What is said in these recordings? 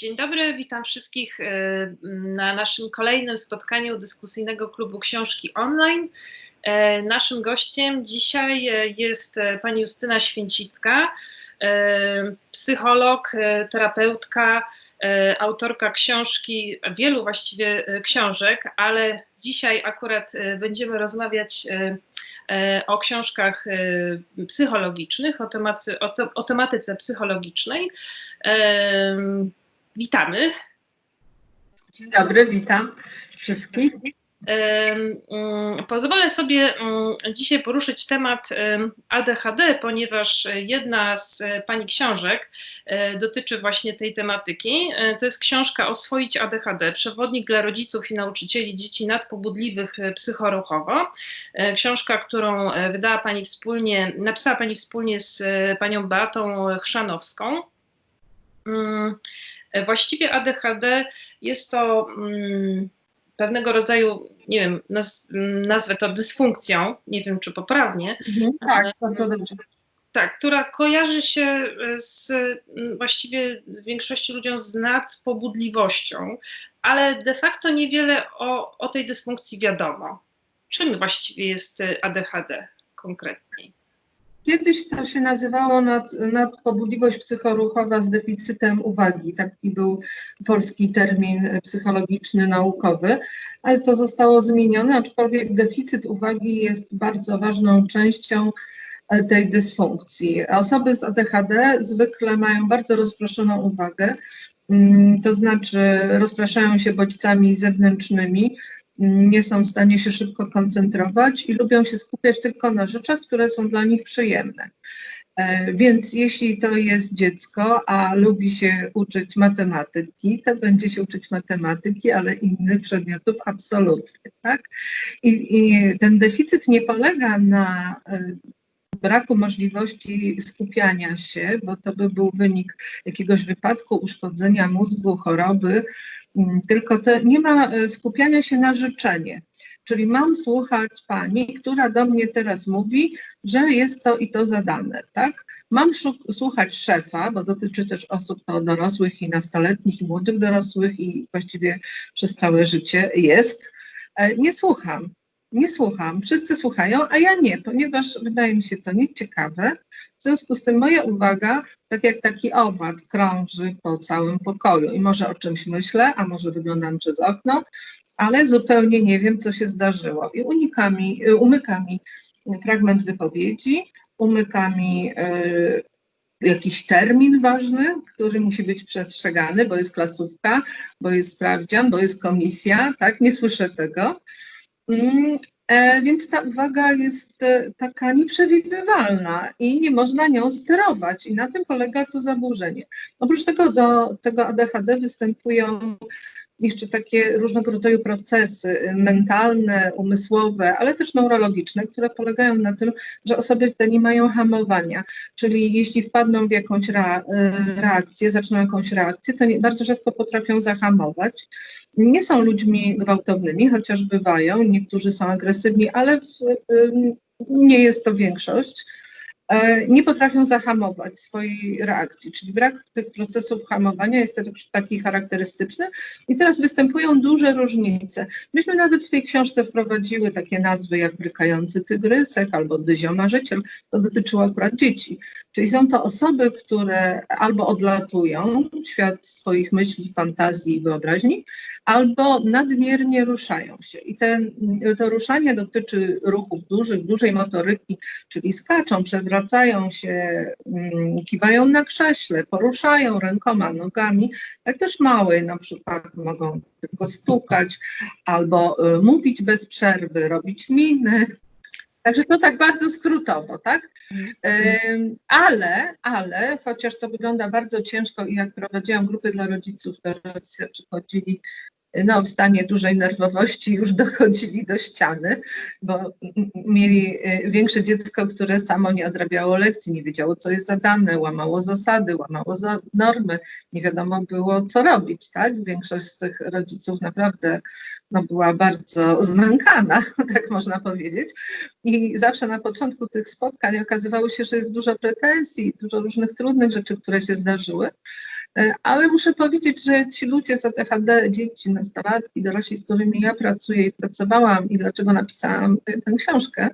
Dzień dobry, witam wszystkich e, na naszym kolejnym spotkaniu dyskusyjnego klubu książki online. E, naszym gościem dzisiaj e, jest pani Justyna Święcicka, psycholog, terapeutka, autorka książki, wielu właściwie książek, ale dzisiaj akurat będziemy rozmawiać o książkach psychologicznych, o, o tematyce psychologicznej. Witamy. Dzień dobry, witam wszystkich. Mm, pozwolę sobie mm, dzisiaj poruszyć temat ADHD, ponieważ jedna z Pani książek e, dotyczy właśnie tej tematyki. E, to jest książka Oswoić ADHD, przewodnik dla rodziców i nauczycieli dzieci nadpobudliwych e, psychoruchowo. Książka, którą wydała Pani wspólnie, napisała Pani wspólnie z Panią Beatą Chrzanowską. Mm, właściwie ADHD jest to pewnego rodzaju, nie wiem, naz, nazwę to dysfunkcją, nie wiem czy poprawnie. Mhm, tak, bardzo dobrze. Tak, która kojarzy się z właściwie większości ludziom z nadpobudliwością, ale de facto niewiele o, o tej dysfunkcji wiadomo. Czym właściwie jest ADHD konkretnie? Kiedyś to się nazywało nad, nadpobudliwość psychoruchowa z deficytem uwagi. Taki był polski termin psychologiczny, naukowy, ale to zostało zmienione, aczkolwiek deficyt uwagi jest bardzo ważną częścią e, tej dysfunkcji. Osoby z ADHD zwykle mają bardzo rozproszoną uwagę, mm, to znaczy rozpraszają się bodźcami zewnętrznymi, nie są w stanie się szybko koncentrować i lubią się skupiać tylko na rzeczach, które są dla nich przyjemne. E, więc jeśli to jest dziecko, a lubi się uczyć matematyki, to będzie się uczyć matematyki, ale innych przedmiotów absolutnie. Tak? I, i ten deficyt nie polega na e, braku możliwości skupiania się, bo to by był wynik jakiegoś wypadku, uszkodzenia mózgu, choroby, tylko to nie ma e, skupiania się na życzenie. Czyli mam słuchać pani, która do mnie teraz mówi, że jest to i to zadane, tak? Mam słuchać szefa, bo dotyczy też osób to dorosłych i nastoletnich, i młodych dorosłych, i właściwie przez całe życie jest. E, nie słucham nie słucham, wszyscy słuchają, a ja nie, ponieważ wydaje mi się to nieciekawe. W związku z tym moja uwaga, tak jak taki owad, krąży po całym pokoju i może o czymś myślę, a może wyglądam przez okno, ale zupełnie nie wiem, co się zdarzyło. I unika mi, umyka mi fragment wypowiedzi, umyka mi y, jakiś termin ważny, który musi być przestrzegany, bo jest klasówka, bo jest sprawdzian, bo jest komisja, tak? Nie słyszę tego. Mm, e, więc ta uwaga jest e, taka nieprzewidywalna i nie można nią sterować, i na tym polega to zaburzenie. Oprócz tego do tego ADHD występują jeszcze takie różnego rodzaju procesy mentalne, umysłowe, ale też neurologiczne, które polegają na tym, że osoby te nie mają hamowania. Czyli jeśli wpadną w jakąś reakcję, zaczną jakąś reakcję, to nie, bardzo rzadko potrafią zahamować. Nie są ludźmi gwałtownymi, chociaż bywają, niektórzy są agresywni, ale w, nie jest to większość. E, nie potrafią zahamować swojej reakcji, czyli brak tych procesów hamowania jest taki charakterystyczny i teraz występują duże różnice. Myśmy nawet w tej książce wprowadziły takie nazwy jak brykający tygrysek albo dyzio marzyciel, to dotyczyło akurat dzieci. Czyli są to osoby, które albo odlatują w świat swoich myśli, fantazji i wyobraźni, albo nadmiernie ruszają się. I ten, to ruszanie dotyczy ruchów dużych, dużej motoryki, czyli skaczą, przewracają się, mm, kiwają na krześle, poruszają rękoma, nogami, tak też małe na przykład mogą tylko stukać albo y, mówić bez przerwy, robić miny, Także to tak bardzo skrótowo, tak? Ale, ale, chociaż to wygląda bardzo ciężko i jak prowadziłam grupy dla rodziców, to rodzice przychodzili no, w stanie dużej nerwowości już dochodzili do ściany, bo mieli y, większe dziecko, które samo nie odrabiało lekcji, nie wiedziało, co jest zadane, łamało zasady, łamało za normy, nie wiadomo było, co robić, tak? Większość z tych rodziców naprawdę no, była bardzo znękana, tak można powiedzieć. I zawsze na początku tych spotkań okazywało się, że jest dużo pretensji, dużo różnych trudnych rzeczy, które się zdarzyły. E, ale muszę powiedzieć, że ci ludzie z ADHD, dzieci, nastolatki, dorośli, z którymi ja pracuję i pracowałam i dlaczego napisałam tę książkę,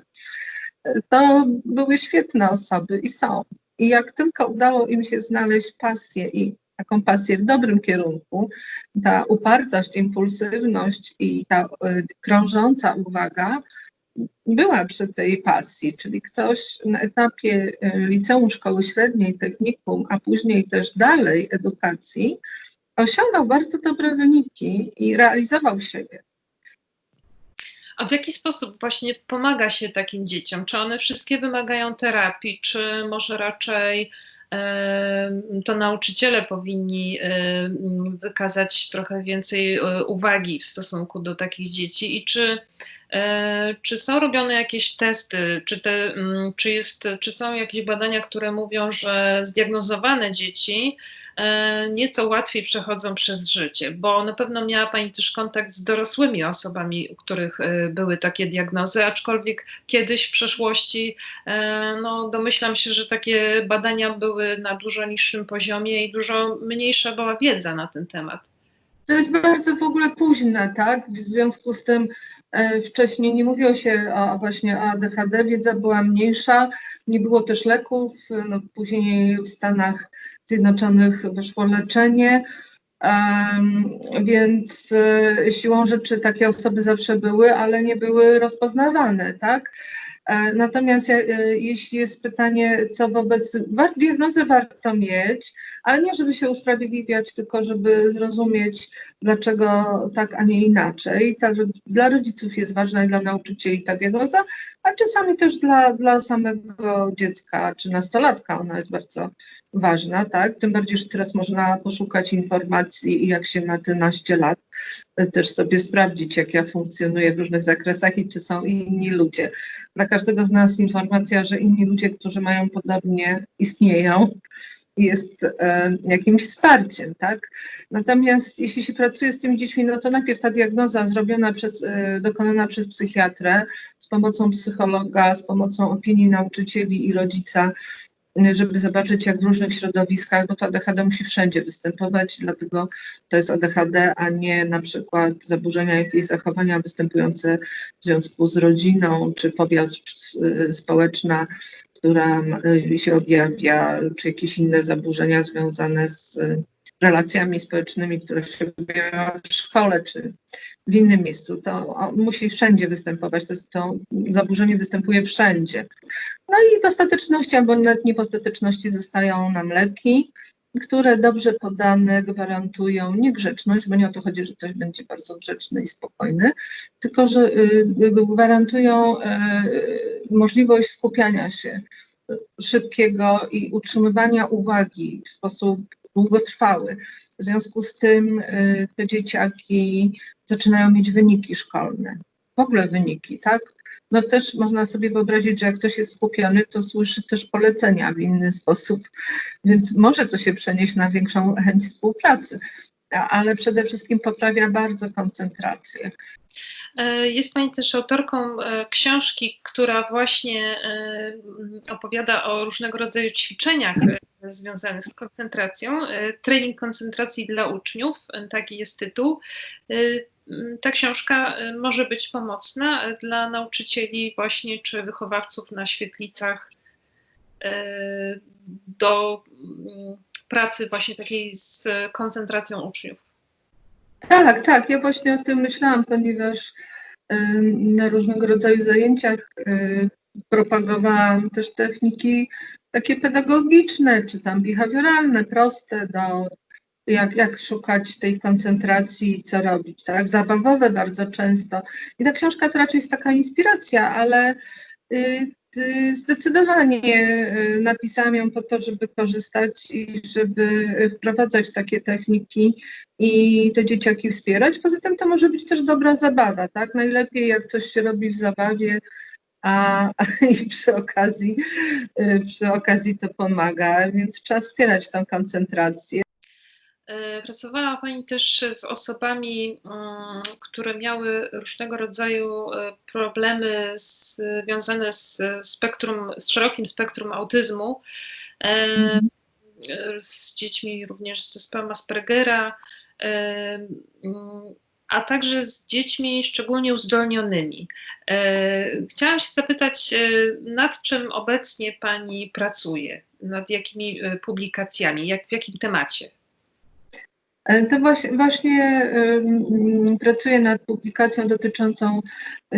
e, to były świetne osoby i są. I jak tylko udało im się znaleźć pasję i taką pasję w dobrym kierunku, ta upartość, impulsywność i ta krążąca uwaga była przy tej pasji, czyli ktoś na etapie y, liceum, szkoły średniej, technikum, a później też dalej edukacji, osiągał bardzo dobre wyniki i realizował siebie. A w jaki sposób właśnie pomaga się takim dzieciom? Czy one wszystkie wymagają terapii, czy może raczej to nauczyciele powinni wykazać trochę więcej e, uwagi w stosunku do takich dzieci i czy, e, czy są robione jakieś testy, czy, te, mm, czy, jest, czy są jakieś badania, które mówią, że zdiagnozowane dzieci E, nieco łatwiej przechodzą przez życie, bo na pewno miała Pani też kontakt z dorosłymi osobami, u których e, były takie diagnozy, aczkolwiek kiedyś w przeszłości e, no, domyślam się, że takie badania były na dużo niższym poziomie i dużo mniejsza była wiedza na ten temat. To jest bardzo w ogóle późne, tak? W związku z tym wcześniej nie mówiło się o właśnie o ADHD, wiedza była mniejsza, nie było też leków, no, później w Stanach Zjednoczonych wyszło leczenie, więc e, siłą rzeczy takie osoby zawsze były, ale nie były rozpoznawane, tak? E, natomiast e, jeśli jest pytanie, co wobec diagnozy warto mieć, ale nie żeby się usprawiedliwiać, tylko żeby zrozumieć, dlaczego tak, a nie inaczej. Ta, dla rodziców jest ważna i dla nauczycieli ta diagnoza, a czasami też dla, dla samego dziecka czy nastolatka ona jest bardzo ważna, tak? Tym bardziej, że teraz można poszukać informacji, jak się ma 11 lat, też sobie sprawdzić, jak ja funkcjonuję w różnych zakresach i czy są inni ludzie. Dla każdego z nas informacja, że inni ludzie, którzy mają podobnie, istnieją, jest e, jakimś wsparciem, tak? Natomiast jeśli się pracuje z tymi dziećmi, no to najpierw ta diagnoza zrobiona przez, e, dokonana przez psychiatrę z pomocą psychologa, z pomocą opinii nauczycieli i rodzica, żeby zobaczyć, jak w różnych środowiskach, bo to ADHD musi wszędzie występować, dlatego to jest ADHD, a nie na przykład zaburzenia jakieś zachowania występujące w związku z rodziną, czy fobia społeczna, która się objawia, czy jakieś inne zaburzenia związane z relacjami społecznymi, które się objawiają w szkole czy w innym miejscu. To musi wszędzie występować. To, to zaburzenie występuje wszędzie. No i w ostateczności, albo nawet nie w ostateczności zostają nam leki, które dobrze podane gwarantują nie grzeczność, bo nie o to chodzi, że coś będzie bardzo grzeczny i spokojny, tylko że y, gwarantują y, możliwość skupiania się szybkiego i utrzymywania uwagi w sposób długotrwały. W związku z tym y, te dzieciaki zaczynają mieć wyniki szkolne, w ogóle wyniki, tak? No też można sobie wyobrazić, że jak ktoś jest skupiony, to słyszy też polecenia w inny sposób, więc może to się przenieść na większą chęć współpracy, ale przede wszystkim poprawia bardzo koncentrację. E, jest Pani też autorką e, książki, która właśnie e, opowiada o różnego rodzaju ćwiczeniach związanych z koncentracją. Trening koncentracji dla uczniów, taki jest tytuł. Ta książka może być pomocna dla nauczycieli właśnie czy wychowawców na świetlicach do pracy właśnie takiej z koncentracją uczniów. Tak, tak. Ja właśnie o tym myślałam, ponieważ na różnego rodzaju zajęciach propagowałam też techniki takie pedagogiczne, czy tam behawioralne, proste do jak, jak szukać tej koncentracji, co robić, tak? Zabawowe bardzo często. I ta książka to raczej jest taka inspiracja, ale y, Y, zdecydowanie y, napisałam ją po to, żeby korzystać i żeby wprowadzać takie techniki i te dzieciaki wspierać. Poza tym to może być też dobra zabawa, tak? Najlepiej jak coś się robi w zabawie, a, a i przy okazji, y, przy okazji to pomaga, więc trzeba wspierać tą koncentrację. E, pracowała Pani też z osobami, mm, które miały różnego rodzaju e, problemy związane z spektrum, z szerokim spektrum autyzmu. E, z dziećmi również z zespołem Aspergera, mm, a także z dziećmi szczególnie uzdolnionymi. Chciałam się zapytać, nad czym obecnie Pani pracuje? Nad jakimi publikacjami? Jak, w jakim temacie? E, to właśnie, właśnie pracuję nad publikacją dotyczącą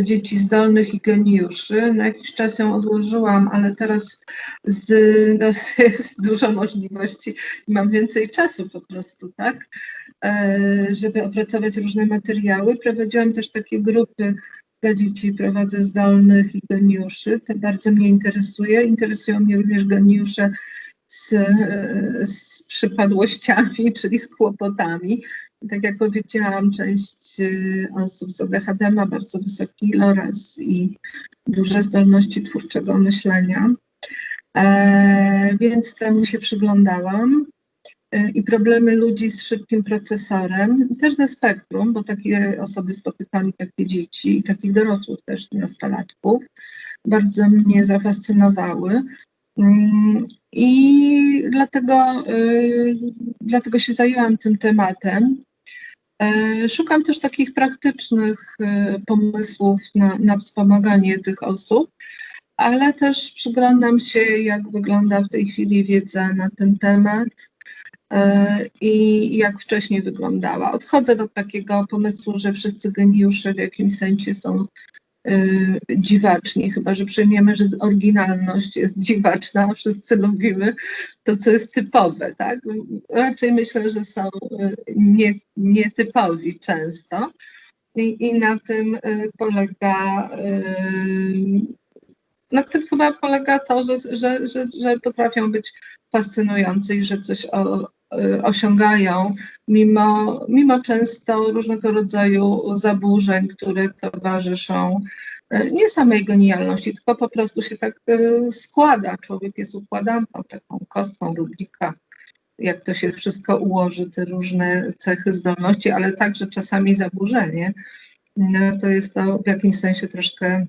dzieci zdolnych i geniuszy. Na jakiś czas ją odłożyłam, ale teraz z, no, jest dużo możliwości i mam więcej czasu po prostu, tak? E, żeby opracować różne materiały. Prowadziłam też takie grupy dla dzieci, prowadzę zdolnych i geniuszy. To bardzo mnie interesuje. Interesują mnie również geniusze z, z przypadłościami, czyli z kłopotami. Tak jak powiedziałam, część y, osób z ADHD ma bardzo wysoki iloraz i duże zdolności twórczego myślenia. E, więc temu się przyglądałam. E, I problemy ludzi z szybkim procesorem, też ze spektrum, bo takie osoby spotykam, takie dzieci i takich dorosłych też nastolatków, bardzo mnie zafascynowały. Mm, I dlatego, y, dlatego się zajęłam tym tematem. E, szukam też takich praktycznych y, pomysłów na, na wspomaganie tych osób, ale też przyglądam się, jak wygląda w tej chwili wiedza na ten temat e, i jak wcześniej wyglądała. Odchodzę do takiego pomysłu, że wszyscy geniusze w jakimś sensie są Y, dziwaczni, chyba że przyjmiemy, że oryginalność jest dziwaczna, wszyscy lubimy to, co jest typowe, tak? Raczej myślę, że są y, nie, nietypowi często i, i na tym y, polega na tym chyba polega to, że, że, że, że potrafią być fascynujący i że coś o, osiągają, mimo, mimo często różnego rodzaju zaburzeń, które towarzyszą e, nie samej genialności, tylko po prostu się tak e, składa. Człowiek jest układanką, taką kostką Rubika, jak to się wszystko ułoży, te różne cechy zdolności, ale także czasami zaburzenie. No, to jest to w jakimś sensie troszkę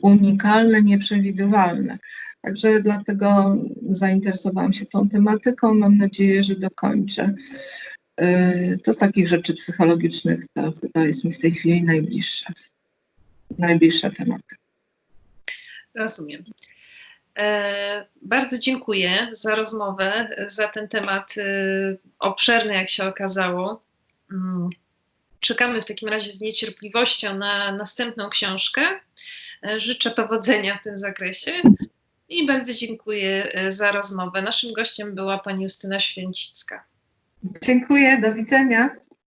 unikalne, nieprzewidywalne. Także dlatego zainteresowałam się tą tematyką. Mam nadzieję, że dokończę. Y, to z takich rzeczy psychologicznych to chyba jest mi w tej chwili najbliższa, najbliższa tematyka. Rozumiem. E, bardzo dziękuję za rozmowę, za ten temat obszerny, jak się okazało. Mm, czekamy w takim razie z niecierpliwością na następną książkę. E, życzę powodzenia w tym zakresie. I bardzo dziękuję e, za rozmowę. Naszym gościem była pani Justyna Święcicka. Dziękuję, do widzenia.